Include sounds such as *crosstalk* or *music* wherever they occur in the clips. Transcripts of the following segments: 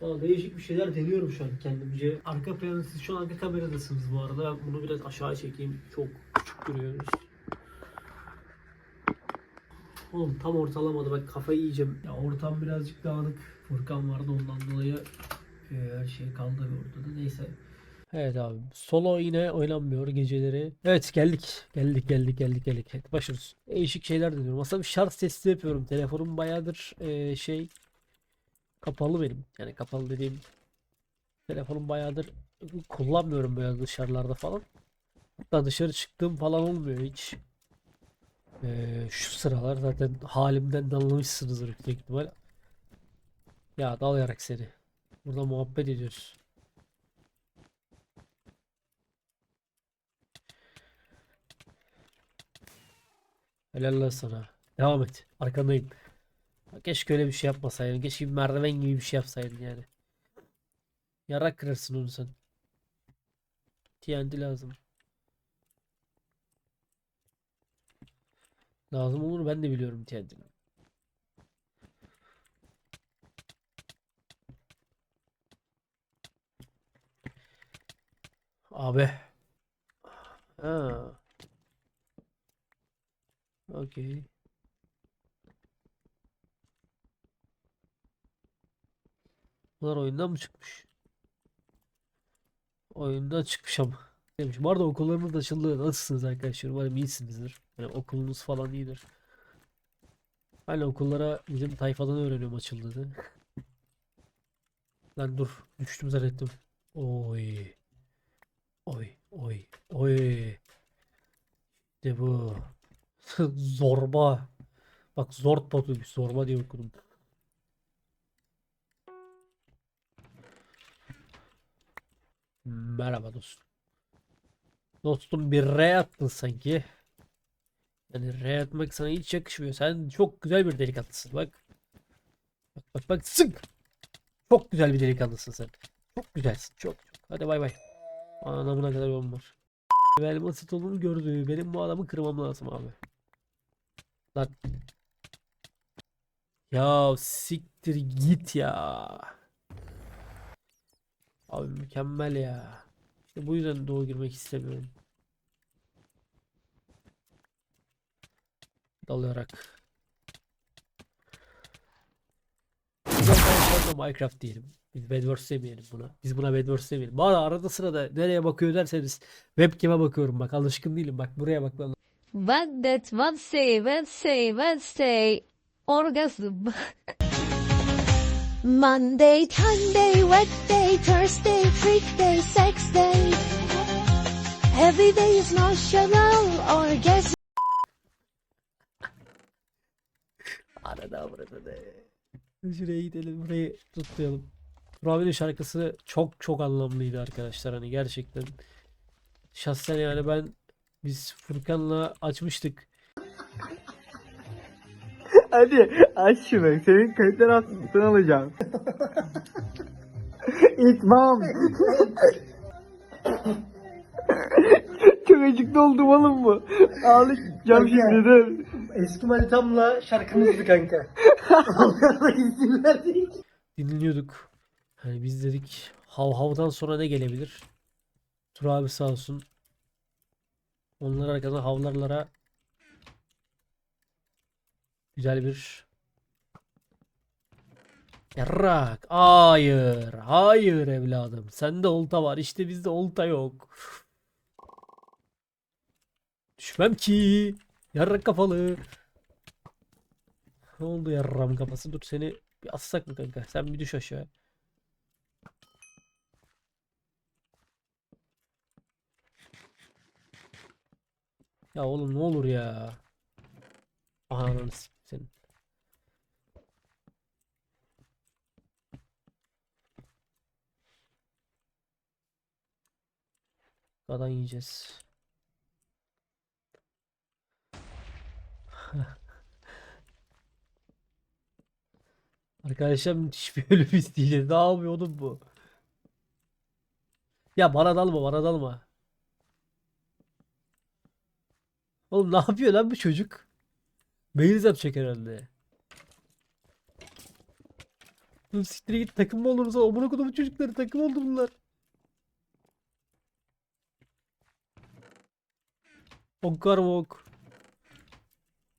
Valla değişik bir şeyler deniyorum şu an kendimce. Arka planı siz şu an arka kameradasınız bu arada. Bunu biraz aşağı çekeyim. Çok küçük duruyoruz. Oğlum tam ortalamada bak kafayı yiyeceğim. Ya ortam birazcık dağınık. Furkan vardı ondan dolayı e, her şey kaldı ortada. Neyse. Evet abi. Solo yine oynanmıyor geceleri. Evet geldik. Geldik geldik geldik geldik. Evet, başlıyoruz. Değişik şeyler deniyorum. Aslında bir şarj testi yapıyorum. Telefonum bayağıdır e, şey kapalı benim. Yani kapalı dediğim telefonum bayağıdır kullanmıyorum böyle dışarılarda falan. Hatta dışarı çıktığım falan olmuyor hiç. Ee, şu sıralar zaten halimden de anlamışsınızdır yüksek ihtimal. Ya dalayarak seni. Burada muhabbet ediyoruz. Helal sana. Devam et. Arkandayım. Keşke öyle bir şey yapmasaydın. Keşke bir merdiven gibi bir şey yapsaydın yani. Yarak kırarsın onu sen. TNT lazım. Lazım olur ben de biliyorum TNT'ni. Abi. Ha. Okey. Bunlar oyundan mı çıkmış? Oyundan çıkmış ama. Demiş. Bu arada okullarımız da açıldı. Nasılsınız arkadaşlar? Umarım iyisinizdir. Yani okulunuz falan iyidir. Hala okullara bizim tayfadan öğreniyorum açıldığını. Lan dur. Düştüm zannettim. Oy. Oy. Oy. Oy. İşte bu. *laughs* Zorba. Bak zort botuymuş. Zorba diye okudum. Merhaba dostum. Dostum bir R attın sanki. Yani R atmak sana hiç yakışmıyor. Sen çok güzel bir delikanlısın bak. Bak bak bak sık. Çok güzel bir delikanlısın sen. Çok güzelsin çok çok. Hadi bay bay. Anamına kadar yolum var. Benim asit olduğunu gördü. Benim bu adamı kırmam lazım abi. Lan. Ya siktir git ya. Abi mükemmel ya. İşte bu yüzden doğu girmek istemiyorum. Dalayarak. Arkadaşlarla Minecraft diyelim. Biz Bedwars demeyelim buna. Biz buna Bedwars demeyelim. Bana arada sırada nereye bakıyor derseniz webcam'e bakıyorum bak alışkın değilim bak buraya bak lan. Wednesday, Wednesday, Wednesday, Wednesday. Orgasm. *laughs* Monday, Monday, Wednesday, Thursday, Freak Day, Sex Day. Every day is national orgasm. Arada burada da. Şuraya gidelim burayı tutmayalım. Turabi'nin şarkısı çok çok anlamlıydı arkadaşlar hani gerçekten. Şahsen yani ben biz Furkan'la açmıştık. Hadi aç şunu. Senin kayıtları altından alacağım. İtmam. Çok acıklı oldum oğlum bu. Ağlayacağım şimdi dur. Eski manitamla şarkımızdı kanka. Dinliyorduk. Hani biz dedik hav havdan sonra ne gelebilir? Tur abi sağ olsun. Onlar arkadan havlarlara güzel bir Yarrak. Hayır. Hayır evladım. Sende olta var. İşte bizde olta yok. Düşmem ki. Yarrak kafalı. Ne oldu yarram kafası? Dur seni bir assak mı kanka? Sen bir düş aşağı. Ya oğlum ne olur ya. Ananı senin. Kadan yiyeceğiz. *laughs* Arkadaşlar müthiş bir ölüm isteyeceğiz. Ne yapıyor oğlum bu? Ya bana dalma bana dalma. Oğlum ne yapıyor lan bu çocuk? Beyaz yapacak herhalde. Siktir git takım mı olursa amına kodumun çocukları takım oldu bunlar. Ok var mı ok?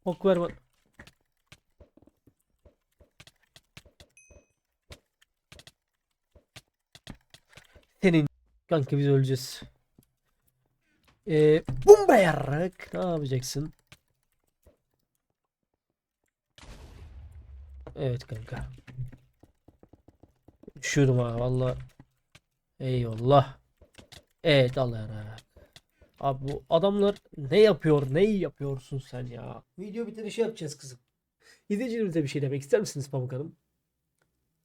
Ok ver bana. Senin kanka biz öleceğiz. Ee, bomba yarrak. Ne yapacaksın? Evet kanka. Düşüyorum ha valla. Eyvallah. Evet al yarak. Abi bu adamlar ne yapıyor? Neyi yapıyorsun sen ya? Video bitirişi yapacağız kızım. İzleyicilerimize bir şey demek ister misiniz Pamuk Hanım?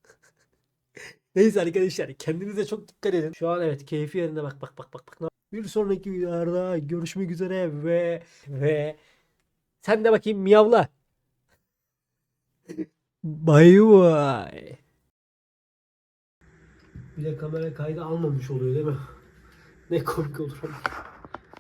*laughs* Neyse arkadaşlar kendinize çok dikkat edin. Şu an evet keyfi yerinde bak bak bak bak bak. Bir sonraki videolarda görüşmek üzere ve ve sen de bakayım miyavla. *laughs* Bay bay. Bir de kamera kaydı almamış oluyor değil mi? Ne komik olur.